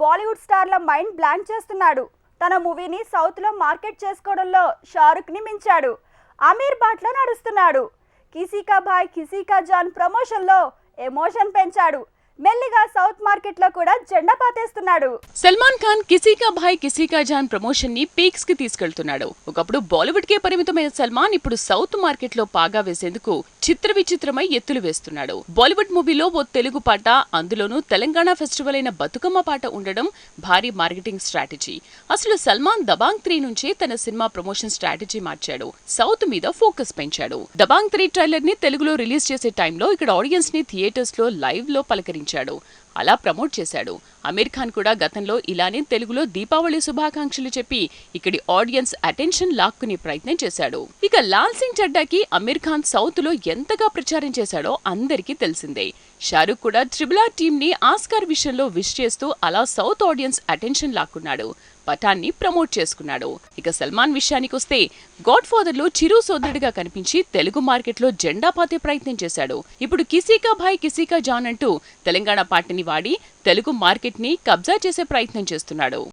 Bollywood స్టార్ల mind blank చేస్తున్నాడు. తన మూవీని సౌత్లో మార్కెట్ చేసుకోవడంలో షారుఖ్ని మించాడు. అమీర్ బాట్లో నడుస్తున్నాడు. కిసీకా భాయ్ కిసీకా జాన్ ప్రమోషన్లో ఎమోషన్ పెంచాడు. మెల్లిగా సౌత్ మార్కెట్లో కూడా జెండా పాతేస్తున్నాడు. సల్మాన్ ఖాన్ కిసీకా భాయ్ కిసీకా జాన్ ప్రమోషన్ని పీక్స్కి తీసుకెళ్తున్నాడు. ఒకప్పుడు బాలీవుడ్ కే పరిమితమైన సల్మాన్ ఇప్పుడు సౌత్ మార్కెట్లో పాగా వేసేందుకు చిత్ర విచిత్రమై ఎత్తులు వేస్తున్నాడు. బాలీవుడ్ మూవీలో ఓ తెలుగు పాట అందులోనూ తెలంగాణ ఫెస్టివల్ అయిన బతుకమ్మ పాట ఉండడం భారీ మార్కెటింగ్ స్ట్రాటజీ. అసలు సల్మాన్ దబాంగ్ త్రీ నుంచి తన సినిమా ప్రమోషన్ స్ట్రాటజీ మార్చాడు. సౌత్ మీద ఫోకస్ పెంచాడు. దబాంగ్ త్రీ ట్రైలర్ని తెలుగులో రిలీజ్ చేసే టైంలో ఇక్కడ ఆడియన్స్ని థియేటర్స్లో లైవ్లో పలకరించారు పలకరించాడు అలా ప్రమోట్ చేశాడు. అమీర్ ఖాన్ కూడా గతంలో ఇలానే తెలుగులో దీపావళి శుభాకాంక్షలు చెప్పి ఇక్కడి ఆడియన్స్ అటెన్షన్ లాక్కునే ప్రయత్నం చేశాడు. ఇక లాల్ సింగ్ చడ్డాకి అమీర్ ఖాన్ సౌత్లో ఎంతగా ప్రచారం చేశాడో అందరికీ తెలిసిందే. షారుఖ్ కూడా ట్రిబుల్ ఆర్ టీమ్ని ఆస్కార్ విషయంలో విష్ చేస్తూ అలా సౌత్ ఆడియన్స్ అటెన్షన్ లాక్కున్నాడు. పటాన్ని ప్రమోట్ చేసుకున్నాడు. ఇక సల్మాన్ విషయానికి వస్తే గాడ్ ఫాదర్లో చిరు సోదరుడిగా కనిపించి తెలుగు మార్కెట్లో జెండా పాతే ప్రయత్నం చేశాడు. ఇప్పుడు కిసీకా భాయ్ కిసీకా జాన్ అంటూ తెలంగాణ పార్టీని వాడి తెలుగు మార్కెట్ని కబ్జా చేసే ప్రయత్నం చేస్తున్నాడు.